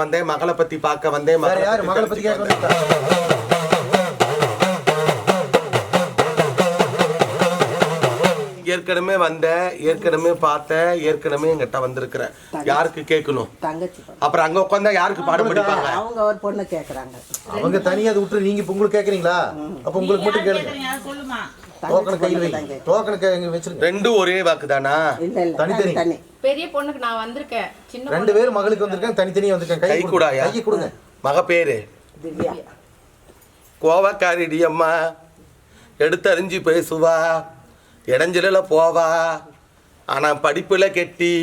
வந்தேன் மகளை பத்தி பார்க்க வந்தேன் மகளை யாரு? மகளை பத்தி கேட்க? ஏற்கனவே வந்தேன். ஏற்கனவே பார்த்தேன் ஏற்கனவே எங்கிட்ட வந்திருக்கிறேன் யாருக்கு கேட்கணும்? தங்கச்சி. அப்புறம் அங்க உட்காந்தா யாருக்கு பாடம் படிப்பாங்க? அவங்க ஒரு பொண்ணு கேக்குறாங்க. அவங்க தனியா அதை விட்டு நீங்க இப்ப உங்களுக்கு கேக்குறீங்களா? அப்ப உங்களுக்கு மட்டும் கேளுங்க. சொல்லுமா? டோக்கனை கையில் டோக்கனை கையில் வச்சிருங்க. ரெண்டும் ஒரே வாக்கு தானா இல்ல இல்ல தனித்தனி. தனி தனி. பெரிய பொண்ணுக்கு நான் வந்திருக்கேன். சின்ன ரெண்டு பேரும் மகளுக்கு வந்திருக்காங்க தனித்தனியா வந்திருக்காங்க கை கை கூடாயா? கையை கொடுங்க. மக பேரு திவ்யா. கோவக்காரிடி அம்மா எடுத்தறிஞ்சு பேசுவா. இடைஞ்சல போவா. ஆனா படிப்புல கெட்டி.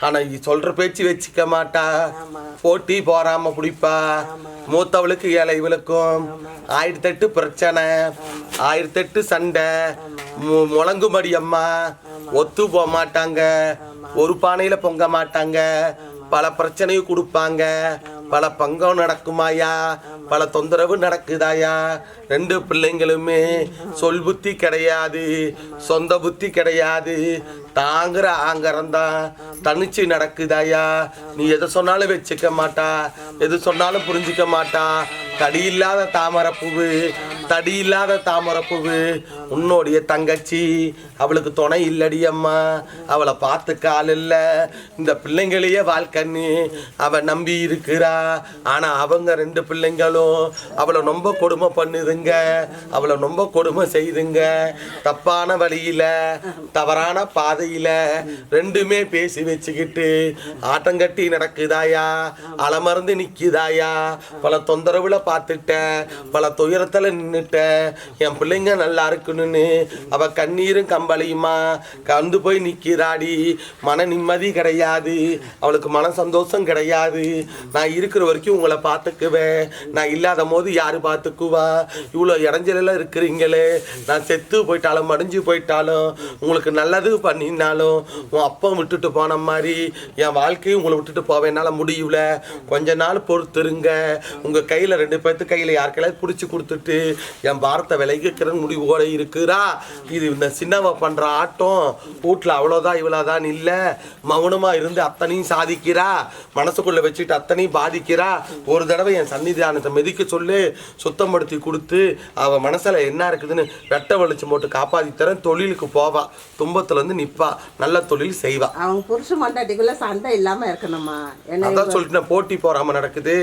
ஆனா இ- சொல்ற பேச்சு வச்சுக்க மாட்டா. போட்டி போறாம பிடிப்பா மூத்தவளுக்கு ஏழை இவளுக்கும். ஆயிரத்தெட்டு பிரச்சனை. ஆயிரத்தெட்டு சண்டை. முழங்குமடி அம்மா. ஒத்து போக மாட்டாங்க. ஒரு பானையில பொங்க மாட்டாங்க. பல பிரச்சனையும் கொடுப்பாங்க. பல பங்கம் நடக்குமாயா பல தொந்தரவு நடக்குதாயா ரெண்டு பிள்ளைங்களுமே சொல் புத்தி கிடையாது சொந்த புத்தி கிடையாது. தாங்குற ஆங்கரம்தான் தனிச்சு நடக்குதாயா நீ எதை சொன்னாலும் வச்சுக்க மாட்டா எது சொன்னாலும் புரிஞ்சுக்க மாட்டா. தடி இல்லாத தாமரப்பூவு தடி இல்லாத தாமரப்பூவு உன்னுடைய தங்கச்சி அவளுக்கு துணை இல்லடி அம்மா. அவளை பார்த்துக்க கால் இல்லை. இந்த பிள்ளைங்களையே வாழ்க்கண்ணு அவ நம்பி இருக்கிறா. ஆனால் அவங்க ரெண்டு பிள்ளைங்களும் அவளை ரொம்ப கொடுமை பண்ணுதுங்க. அவளை ரொம்ப கொடுமை செய்துங்க. தப்பான வழியில் தவறான பாதையில் ரெண்டுமே பேசி வச்சுக்கிட்டு ஆட்டங்கட்டி நடக்குதாயா? அலமருந்து நிற்குதாயா பல தொந்தரவுல பார்த்துட்டேன் பல துயரத்தில் நின்றுட்டேன் என் பிள்ளைங்க நல்லா இருக்கணும்னு அவள் கண்ணீரும் கம்பளியுமா? கந்து போய் நிற்கிறாடி மன நிம்மதி கிடையாது. அவளுக்கு மன சந்தோஷம் கிடையாது. நான் இருக்கிற வரைக்கும் உங்களை பார்த்துக்குவேன். நான் இல்லாத போது யார் பார்த்துக்குவா? இவ்வளோ இடைஞ்சலெல்லாம் இருக்கிறீங்களே. நான் செத்து போயிட்டாலும் மடிஞ்சு போயிட்டாலும் உங்களுக்கு நல்லது பண்ணினாலும் உன் அப்பா விட்டுட்டு போன மாதிரி என் வாழ்க்கையும் உங்களை விட்டுட்டு போவேன். என்னால் முடியல. கொஞ்ச நாள் பொறுத்துருங்க. உங்கள் கையில் ரெண்டு பேர்த்து கையில் யார் கையில பிடிச்சி கொடுத்துட்டு என் பாரத்தை விலகிக்கிற முடிவோட இருக்கிறா? இது இந்த சின்னவ பண்ணுற ஆட்டம். வீட்டில் அவ்வளோதான் இவ்வளோதான் இல்லை. மௌனமாக இருந்து அத்தனையும் சாதிக்கிறா. மனசுக்குள்ளே வச்சுட்டு அத்தனையும் பாதிக்கிறா. ஒரு தடவை என் சன்னிதானத்தை மிதிக்க சொல்லு. சுத்தப்படுத்தி கொடுத்து அவ மனசுல என்ன இருக்குதுன்னு வெட்ட வெளிச்சம் போட்டு காப்பாத்தி தரேன் தொழிலுக்கு போவா. துன்பத்துல இருந்து நிப்பா. நல்ல தொழில் செய்வா. அவங்க புருஷ மண்டாட்டிக்குள்ள சண்டை இல்லாம இருக்கணுமா அதான் சொல்லிட்டு போட்டி போறாம நடக்குது.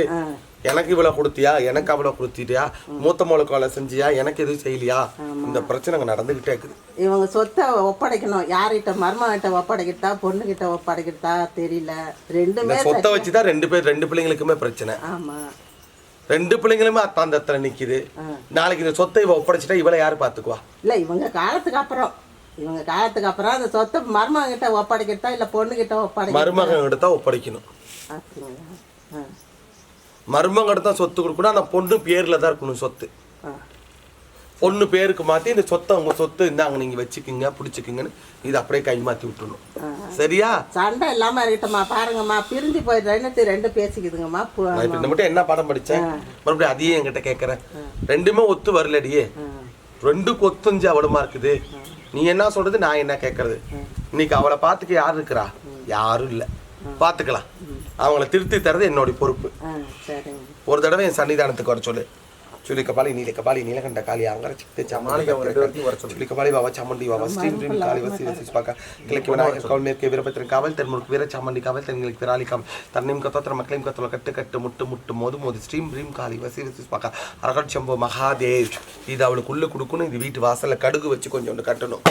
எனக்கு இவ்வளவு கொடுத்தியா? எனக்கு அவ்வளவு கொடுத்திட்டியா? மூத்த மொழக்கு வேலை செஞ்சியா? எனக்கு எதுவும் செய்யலையா? இந்த பிரச்சனை அங்க நடந்துகிட்டே இருக்குது. இவங்க சொத்தை ஒப்படைக்கணும். யார்கிட்ட மருமகிட்ட ஒப்படைக்கிட்டா பொண்ணுகிட்ட ஒப்படைக்கிட்டா தெரியல. ரெண்டுமே சொத்தை வச்சுதான் ரெண்டு பேர் ரெண்டு பிள்ளைங்களுக்குமே பிரச்சனை. ஆமா. ரெண்டு பிள்ளைங்களுமே அத்தான் தத்துல நிக்குது. நாளைக்கு இந்த சொத்தை இவ ஒப்படைச்சிட்டா இவளை யாரு பாத்துக்குவா? இல்ல இவங்க காலத்துக்கு அப்புறம். இவங்க காலத்துக்கு அப்புறம் அந்த சொத்தை மருமகிட்ட ஒப்படைக்கிட்டா இல்ல பொண்ணுகிட்ட ஒப்படைக்க மருமகன் கிட்ட தான் ஒப்படைக்கணும். அப்படிங்களா மருமகன் தான் சொத்து கொடுக்கணும். ஆனா பொண்ணு பேர்ல தான் இருக்கணும் சொத்து. பொண்ணு பேருக்கு மாத்தி இந்த சொத்தை உங்க சொத்து இந்தாங்க நீங்க வச்சுக்கிங்க பிடிச்சிக்கிங்கன்னு இது அப்படியே கை மாத்தி விட்டுறணும். சரியா? சண்டை இல்லாம இருக்கட்டும்மா. பாருங்கம்மா பிரிஞ்சு போய் ரெண்டு பேசிக்குதுங்கம்மா. இந்த மட்டும் என்ன பாடம் படிச்சேன்? மறுபடியும் அதையே என்கிட்ட கேட்கறேன் ரெண்டுமே ஒத்து வரலடியே. ரெண்டு கொத்தஞ்சு அவளுமா இருக்குது? நீ என்ன சொல்றது நான் என்ன கேட்கறது இன்னைக்கு அவளை பார்த்துக்க யார் இருக்கிறா? யாரும் இல்ல. பார்த்துக்கலாம் அவங்கள திருத்தி தரது என்னுடைய பொறுப்பு. ஒரு தடவை என் சன்னிதானத்துக்கு வர சொல்லு. சொல்லி கபாலி நீல கபாலி நீலகண்ட காளி அங்கர சித்து வர சொல்லு. கபாலி பாபா சாமுண்டி பாபா ஸ்ரீம் ரீம் காளி வசி வசி ஸ்பாக்கா கிழக்கு விநாயகர் கவுல் மேற்கு வீரபத்திரன் காவல் தென்முருக்கு வீர சாமுண்டி காவல் தென்களுக்கு விராலி காவல் தன்னையும் கத்தோத்திர மக்களையும் கத்தோல கட்டு கட்டு முட்டு முட்டு மோது மோது. ஸ்ரீம் ரீம் காளி வசி வசி ஸ்பாக்கா அரகட் சம்போ மகாதேவ். இது அவளுக்கு உள்ள கொடுக்கணும். இது வீட்டு வாசல்ல கடுகு வச்சு கொஞ்சோண்டு கட்டணும்.